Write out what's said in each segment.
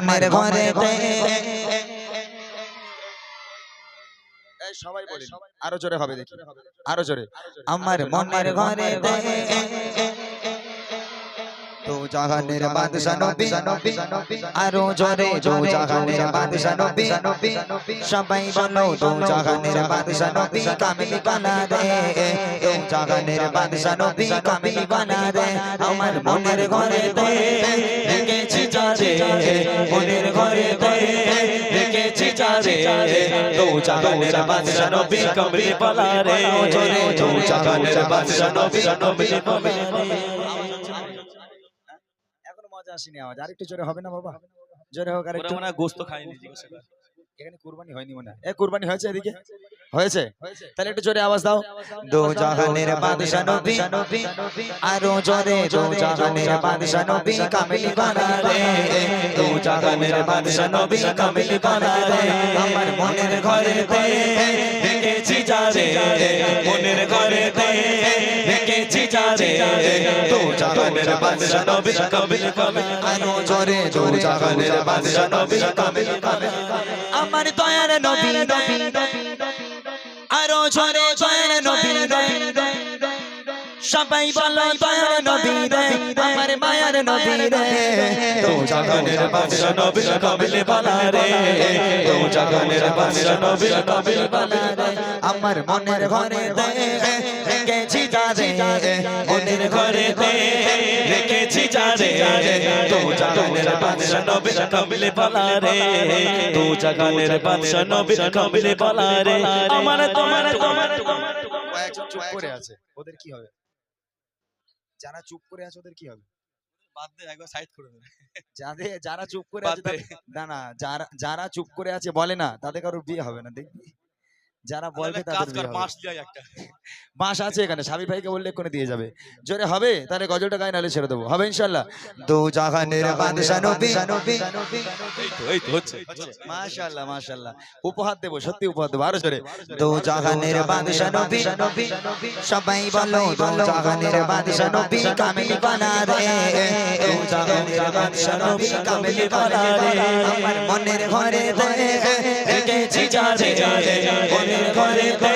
মনের ঘরে এই সবাই বলেন আরও জোরে হবে দেখি আরও জোরে। আমার মনের ঘরে তো জাহানের বাদশা নবী আরও জোরে জো জাহানের বাদশা নবী সবাই বলো তো জাহানের বাদশা নবী কামিল বানা দে। তো জাহানের বাদশা নবী কামিল বানা দে। আমার মনের ঘরে দে। রেখেছি যারে মনের ঘরে দে। রেখেছি যারে তো জাহানের বাদশা নবী কামিল বানা রে জোরে জো জাহানের বাদশা নবী কামিল বানা রে আসেনি আওয়াজ আর একটু জোরে হবে না বাবা? জোরে হোক আর একটু মনে গোস্ত খায়নি এখানে কুরবানি হয়নি মনে এ কুরবানি হয়েছে এদিকে? হয়েছে তাহলে একটু জোরে আওয়াজ দাও। দো জাহানের বাদশা নবী আরও জোরে দো জাহানের বাদশা নবী কামিল বানা রে দো জাহানের বাদশা নবী কামিল বানা রে আমার মনের ঘরে তে বাদশা নবী কামিল বানা আরও জোরে দো জাহানের বাদশা নবী কামিল বানা আমার দয়ার নবী নবী আরও জোরে জয়ের নবী। সবাই বলো দয়ার নবী রে, আমার মায়ার নবী রে। তো জাগানের বাদশা নবী কাবিল বালা রে তো জাগানের বাদশা নবী কাবিল বালা রে। আমার মনের ঘরে দে রেখেছি যারে মনের ঘরে রেখেছি যারে তো জাগানের বাদশা নবী কাবিল বালা রে তো জাগানের বাদশা নবী কাবিল বালা রে আমার তোমার তোমার কয়েকজন চুপ করে আছে ওদের কি হবে? যারা চুপ করে আছে ওদের কি হবে? বাদ দে একবার সাইড করে দে যাদের যারা চুপ করে আছে না না যারা যারা চুপ করে আছে বলে না তাদের কারোর বিয়ে হবে না দেখবি? যারা বলবে তাদের মাস বাঁশ আছে এখানে স্বামী ভাইকে বললে করে দিয়ে যাবে। জোরে হবে? তাহলে গজলটা গায়ে নালে ছেড়ে দেবো। হবে ইনশাল্লাহ? দো জাহানের বাদশা নবী। এই তো এই তো হচ্ছে মাশাল্লাহ মাশাল্লাহ। উপহার দেবো সত্যি উপহার দেবো। আরও জোরে। দো জাহানের বাদশা নবী। সবাই বলো দো জাহানের বাদশা নবী কামিল বানা রে। দো জাহানের বাদশা নবী কামিল বানা রে। আমার মনের ঘরে দে। যারে মনের ঘরে দে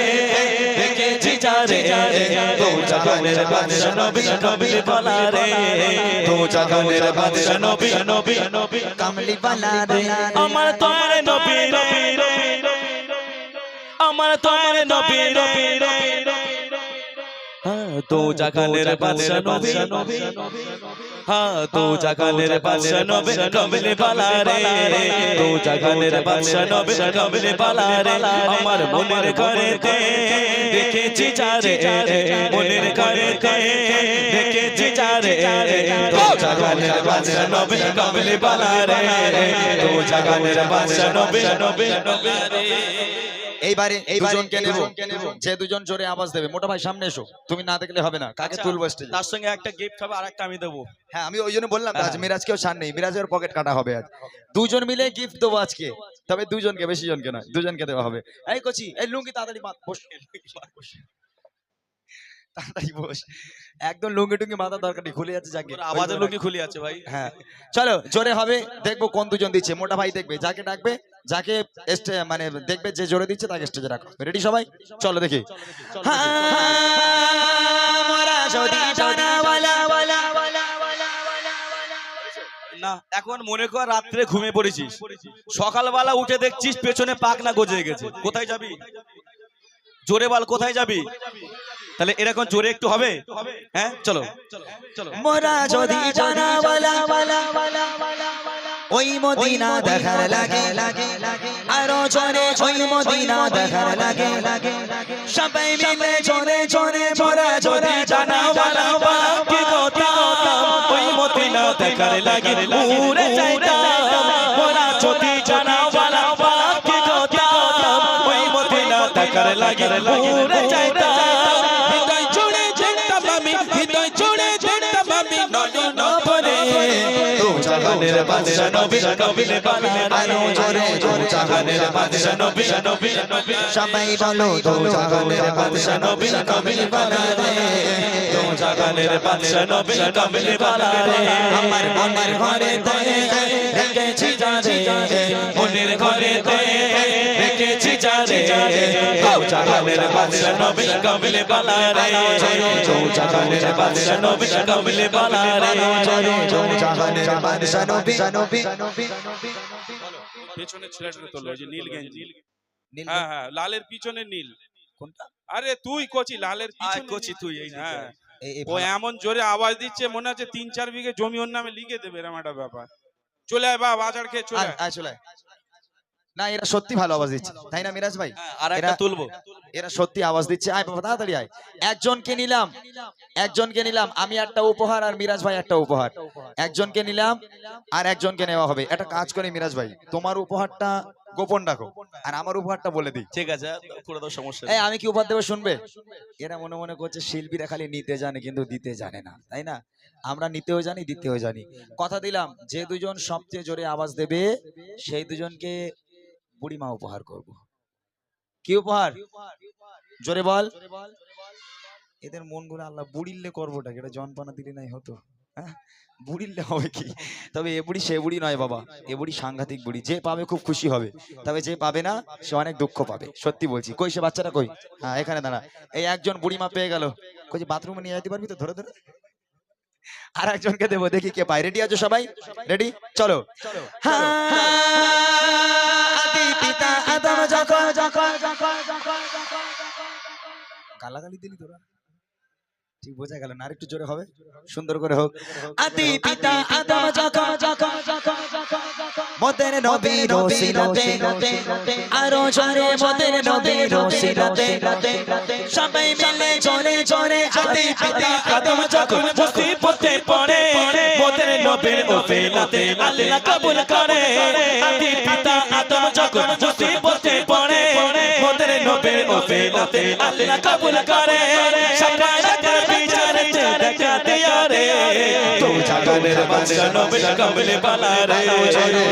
রেখেছি যারে দো জাহানের বাদশা নবী রে। বাদশা নবী নবী নবী কামিল বানা রে। আমার তোর নবী নবী আমার তোর নবী নবী হ্যাঁ তো জাগানের বাদশা নবী হ্যাঁ তো জাগানের বাদশা নবী কমলে বালা রে? তো জাগানের বাদশা নবী কমলে বালা রে? আমার মনের ঘরে তে দেখেছি যারে মনের ঘরে তে দেখেছি যারে তো জাগানের বাদশা নবী কমলে বালা রে? তো জাগানের বাদশা নবী নবী নবী এইবারে এইবারে দুজনকে দুজনকে নেব। যে দুজন জোরে আওয়াজ দেবে। মোটা ভাই সামনে এসো। তুমি না দেখলে হবে না। কাকে আচ্ছা, তুলবো স্টেজে তার সঙ্গে একটা গিফট হবে আর একটা আমি দেবো। হ্যাঁ আমি ওই জন্য বললাম আজ হ্যাঁ। মিরাজকেও ছাড় নেই। মিরাজের পকেট কাটা হবে আজ। দুজন মিলে গিফট দেবো আজকে। তবে দুজনকে বেশি জনকে নয় দুজনকে দেওয়া হবে। এই কচি এই লুঙ্গি তাড়াতাড়ি বস। তাড়াতাড়ি বস। একদম লুঙ্গি টুঙ্গি মাথা দরকার নেই খুলে যাচ্ছে যাকে। আওয়াজের লোকই খুলে আছে ভাই। হ্যাঁ। চলো জোরে হবে। দেখব কোন দুজন দিচ্ছে। মোটা ভাই দেখবে যাকে ডাকবে যাকে মানে দেখবে যে জোরে দিচ্ছে তাকে স্টেজে রাখো। রেডি সবাই? চলো দেখি। না, এখন মনে কর রাত্রে ঘুমিয়ে পড়েছিস। সকালবেলা উঠে দেখছিস পেছনে পাক না গজে গেছে। কোথায় যাবি? জোরে বল কোথায় যাবি? তাহলে এরকম জোরে একটু হবে হ্যাঁ চলো চলো মোরা যদি জানাওয়ালা ওই মদিনা দেখার লাগে আরও জোরে ওই মদিনা দেখার লাগে সবাই মিলে জোরে জোরে মোরা যদি জানাওয়ালা কি কথা ওই মতিনা দেখার লাগে উড়ে যাইতা মোরা যদি জানা বালা কি কথা ওই মতিনা দেখার লাগে উড়ে যাইতা জাহানের বাদশা নবী নবী আরও জোরে জোরে নবী নবী নবী সবাই বলো তো জাগানের বাদশা নবী কামিল বানা রে তো জাগানের বাদশা নবী কামিল বালা রে আমার মনের ঘরে দয়ে রেখেছি যারে বাদশা নবী কামলে বালা রে। বাদশা নবী কামলে বালা রে। বাদশা নবী পেছনে ছেলেটা তোলো ওই যে নীল গেঞ্জি। হ্যাঁ হ্যাঁ লালের পিছনে নীল। কোনটা? আরে তুই কচি লালের পিছনে কচি তুই এই হ্যাঁ। ও এমন জোরে আওয়াজ দিচ্ছে মনে হচ্ছে তিন চার বিঘে জমি ওর নামে লিখে দেবে এরকম একটা ব্যাপার। চলে আয় বা বাজার খেয়ে চলে। আয় চলে আয়। না এরা সত্যি ভালো আওয়াজ দিচ্ছে। তাই না মিরাজ ভাই? হ্যাঁ, আর একটা তুলবো। এরা সত্যি আওয়াজ দিচ্ছে। আয় বাবা তাড়াতাড়ি আয়। একজনকে নিলাম। একজনকে নিলাম। আমি একটা উপহার আর মিরাজ ভাই একটা উপহার। একজনকে নিলাম আর একজনকে নেওয়া হবে। একটা কাজ করে মিরাজ ভাই। তোমার উপহারটা গোপন রাখো। আর আমার উপহারটা বলে দিই। ঠিক আছে করে দাও সমস্যা এই আমি কি উপহার দেবো শুনবে? এরা মনে মনে করছে শিল্পীরা খালি নিতে জানে কিন্তু দিতে জানে না। তাই না? আমরা নিতেও জানি দিতেও জানি। কথা দিলাম যে দুজন সবচেয়ে জোরে আওয়াজ দেবে সেই দুজনকে বুড়িমা উপহার করব। কি উপহার? জোরে বল। এদের মনগুলো আল্লাহ বুড়িল্লে করবোটা এটা জনপানা দিলে নাই হতো। হ্যাঁ? বুড়িল্লে হবে কি? তবে এ বুড়ি সে বুড়ি নয় বাবা। এ বুড়ি সাংঘাতিক বুড়ি। যে পাবে খুব খুশি হবে। তবে যে পাবে না সে অনেক দুঃখ পাবে। সত্যি বলছি। কই সে বাচ্চাটা কই? হ্যাঁ এখানে দাঁড়া। এই একজন বুড়িমা পেয়ে গেল। কই বাথরুমে নিয়ে যেতে পারবি তো? ধরে ধরে। আর একজনকে দেবো। দেখি কে পাই রেডি আছো সবাই? রেডি চলো। আদি পিতা আদম যখন গালাগালি দিলি তোরা ঠিক বোঝা গেল না আরেকটু জোরে হবে? সুন্দর করে হোক। আদি পিতা আদম যখন মোদের নবী রসিলতে আরও জোরে মোদের নবী রসিলতে সবাই মিলে জোরে জোরে আদি পিতা আদম যখন মুসিবতে পড়ে মোদের নবীর ওফেলাতে আল্লাহ কবুল করে। আদি পিতা আদম যখন মুসিবতে পড়ে মোদের নবীর ওফেলাতে আল্লাহ কবুল করে সকালের বিচারে দেখা দিয়া রে তো জাগানের বাদশা নবী কবুলে বালা রে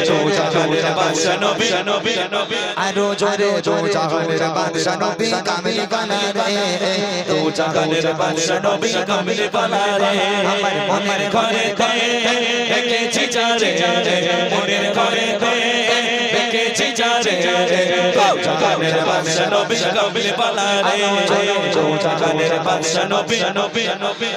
তো জাগানের বাদশা নবী নবী আরও জোরে জোরে জাহানের বাদশা নবী কামিল বানা রে তো জাগানের বাদশা নবী কবুলে বালা রে আমার মনের ঘরে রেখেছি যারে মনের ঘরে রেখেছি যারে জাগানের বাদশা নবী কবুল পালা রে জাগানের বাদশা নবী নবী নবী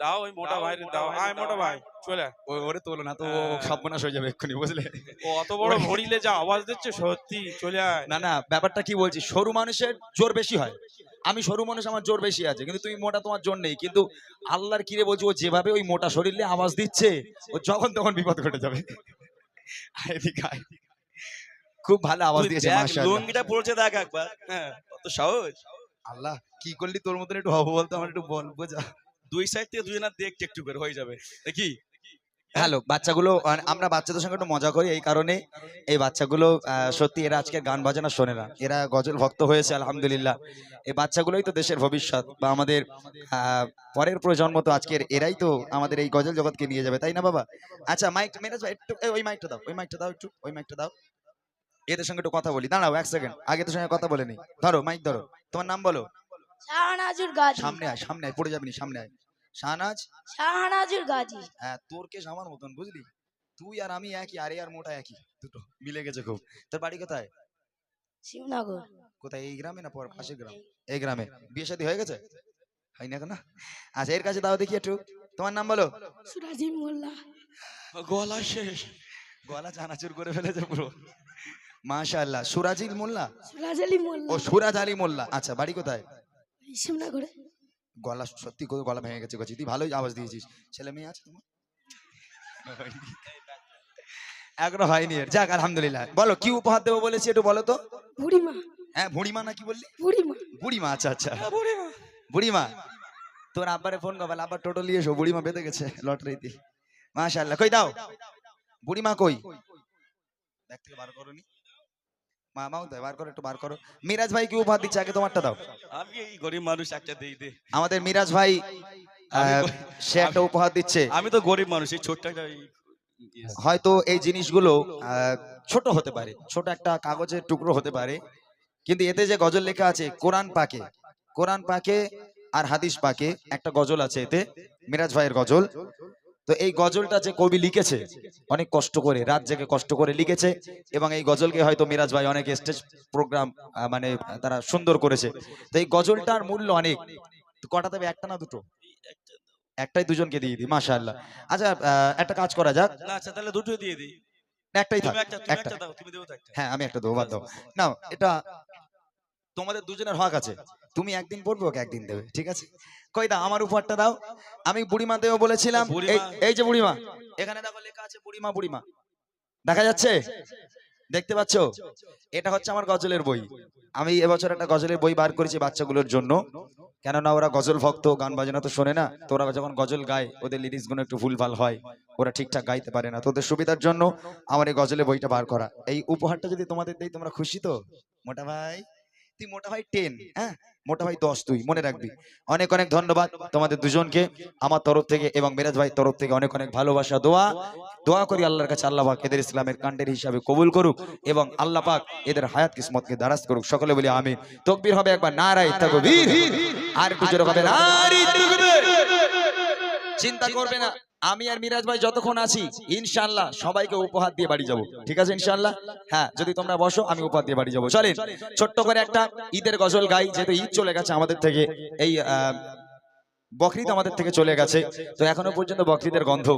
দাও ওই মোটা ভাই দাও। আয় মোটা ভাই চলে। আয়। ও- ওরে তোলো না তো ও সর্বনাশ হয়ে যাবে এক্ষুনি বুঝলে? ও অত বড় ভরিলে যা আওয়াজ দিচ্ছে সত্যি চলে আয়। না না ব্যাপারটা কি বলছি সরু মানুষের জোর বেশি হয়। আমি সরু মানুষ আমার জোর বেশি আছে কিন্তু তুমি মোটা তোমার জোর নেই। কিন্তু আল্লাহর কিরে বলছি ও যেভাবে ওই মোটা শরীরে আওয়াজ দিচ্ছে ও যখন তখন বিপদ ঘটে যাবে। আয় আয়। খুব ভালো আওয়াজ দিয়েছে মাশাআল্লাহ। লুঙ্গিটা পড়ছে দেখ একবার। হ্যাঁ কত সাহস। আল্লাহ কি করলি তোর মতন একটু হব বলতো আমার একটু বল বোঝা। দুই সাইড থেকে দুজনের দেখতে একটু করে হয়ে যাবে। দেখি? হ্যালো বাচ্চাগুলো আমরা বাচ্চাদের সঙ্গে একটু মজা করি এই কারণে এই বাচ্চাগুলো সত্যি এরা আজকে গান বাজানা শোনে না। এরা গজল ভক্ত হয়েছে আলহামদুলিল্লাহ। এই বাচ্চাগুলোই তো দেশের ভবিষ্যৎ বা আমাদের আহ, পরের প্রজন্ম তো আজকের এরাই তো আমাদের এই গজল জগৎকে নিয়ে যাবে তাই না বাবা? আচ্ছা মাইক মেরাজ ভাই একটু ওই মাইকটা দাও ওই মাইকটা দাও একটু ওই মাইকটা দাও। এদের সঙ্গে একটু কথা বলি। দাঁড়াও এক সেকেন্ড আগে তোর সঙ্গে কথা বলে নি। ধরো মাইক ধরো। তোমার নাম বলো। শাহনাজুর গাজী। সামনে আয় সামনে আয় পড়ে যাবি সামনে আয়। শাহনাজ? শাহনাজুর গাজী। হ্যাঁ তোর কেস আমার মতন বুঝলি? তুই আর আমি একই আরে আর মোটা একই দুটো মিলে গেছে খুব। তোর বাড়ি কোথায়? শিবনগর। কোথায় এই গ্রামে না পর পাশের গ্রাম? এই গ্রামে। বিয়ে শাদী হয়ে গেছে? হয় না কেন? আচ্ছা এর কাছে দাও দেখি একটু। তোমার নাম বলো। সুরাজি মোল্লা। গলা শেষ। গলা চানাচুর করে ফেলেছে পুরো। মাশাআল্লাহ। সুরাজিল মোল্লা? সুরাজ আলী মোল্লা। ও সুরাজ আলী মোল্লা। আচ্ছা বাড়ি কোথায়? শিবনগরে। গলা সত্যি করে গলা ভেঙে গেছে গছি তুই ভালোই আওয়াজ দিয়েছিস। ছেলে মেয়ে আছে তোমার? এখনও হয়নি এর। যাক আলহামদুলিল্লাহ। বলো কি উপহার দেবো বলেছি একটু বলো তো। বুড়িমা। হ্যাঁ বুড়িমা না কি বললি? বুড়িমা। বুড়িমা আচ্ছা আচ্ছা। বুড়িমা। তোর আব্বারে ফোন করবে। আব্বার টোটো নিয়ে এসো বুড়িমা বেঁধে গেছে লটারিতে। মাশাআল্লাহ। কই দাও? বুড়িমা কই? থেকে বার করো নি মা বার করো একটু বার করো। মিরাজ ভাই কি উপহার দিচ্ছে? আগে তোমারটা দাও। আমি এই গরিব মানুষ একটা দেই দে। আমাদের মিরাজ ভাই সে একটা উপহার দিচ্ছে। আমি তো গরিব মানুষ এই ছোট্ট একটা হয়তো এই জিনিসগুলো আহ, ছোট হতে পারে ছোট একটা কাগজের টুকরো হতে পারে কিন্তু এতে যে গজল লেখা আছে কোরআন পাকে কোরআন পাকে আর হাদিস পাকে একটা গজল আছে এতে মিরাজ ভাইয়ের গজল। তো এই গজলটা যে কবি লিখেছে অনেক কষ্ট করে রাত জেগে কষ্ট করে লিখেছে এবং এই গজলকে হয়তো মিরাজ ভাই অনেক স্টেজ প্রোগ্রাম মানে তারা সুন্দর করেছে। তো এই গজলটার মূল্য অনেক। কটা দেবে একটা না দুটো? একটাই দুজনকে দিয়ে দিই মাশাআল্লাহ। আচ্ছা আহ, একটা কাজ করা যাক। আচ্ছা তাহলে দুটো দিয়ে দিই। একটাই থাক একটা। হ্যাঁ আমি একটা দেবো বাদ দাও। নাও এটা তোমাদের দুজনের হক আছে। তুমি একদিন পড়বে ওকে একদিন দেবে ঠিক আছে? কই দাও আমার উপহারটা দাও। আমি বুড়িমা দেবো বলেছিলাম এই যে বুড়িমা এখানে দেখো লেখা আছে বুড়িমা বুড়িমা। দেখা যাচ্ছে? দেখতে পাচ্ছো? এটা হচ্ছে আমার গজলের বই। আমি এবছর একটা গজলের বই বার করেছি বাচ্চাগুলোর জন্য। কেননা ওরা গজল ভক্ত গান বাজনা তো শোনে না। তো ওরা যখন গজল গায় ওদের লিরিক্সগুলো একটু ভুলভাল হয়। ওরা ঠিকঠাক গাইতে পারে না। তো ওদের সুবিধার জন্য আমার এই গজলের বইটা বার করা। এই উপহারটা যদি তোমাদের দেই তোমরা খুশি তো? মোটা ভাই। তুই মোটা ভাই টেন হ্যাঁ? মোটা ভাই দশ তুই মনে রাখবি। অনেক অনেক ধন্যবাদ তোমাদের দুজনকে আমার তরফ থেকে এবং মিরাজ ভাই তরফ থেকে অনেক অনেক ভালোবাসা দোয়া। দোয়া করি আল্লাহর কাছে আল্লাহ পাক এদের ইসলামের কাণ্ডের হিসাবে কবুল করুক এবং আল্লাহ পাক এদের হায়াত কিসমতকে দারাজ করুক। সকলে বলি আমি তকবীর হবে একবার নারাই তাকবীর। আর একটু জোরে হবে চিন্তা করবে না। আমি আর মিরাজ ভাই যতক্ষণ আছি ইনশাল্লাহ সবাইকে উপহার দিয়ে বাড়ি যাব। ঠিক আছে ইনশাল্লাহ হ্যাঁ যদি তোমরা বসো, আমি উপহার দিয়ে বাড়ি যাব। চলেন, ছোট্ট করে একটা ঈদের গজল গাই, যেহেতু ঈদ চলে গেছে আমাদের থেকে। এই বকরিদ আমাদের থেকে চলে গেছে। তো এখনও পর্যন্ত বকরিদের গন্ধ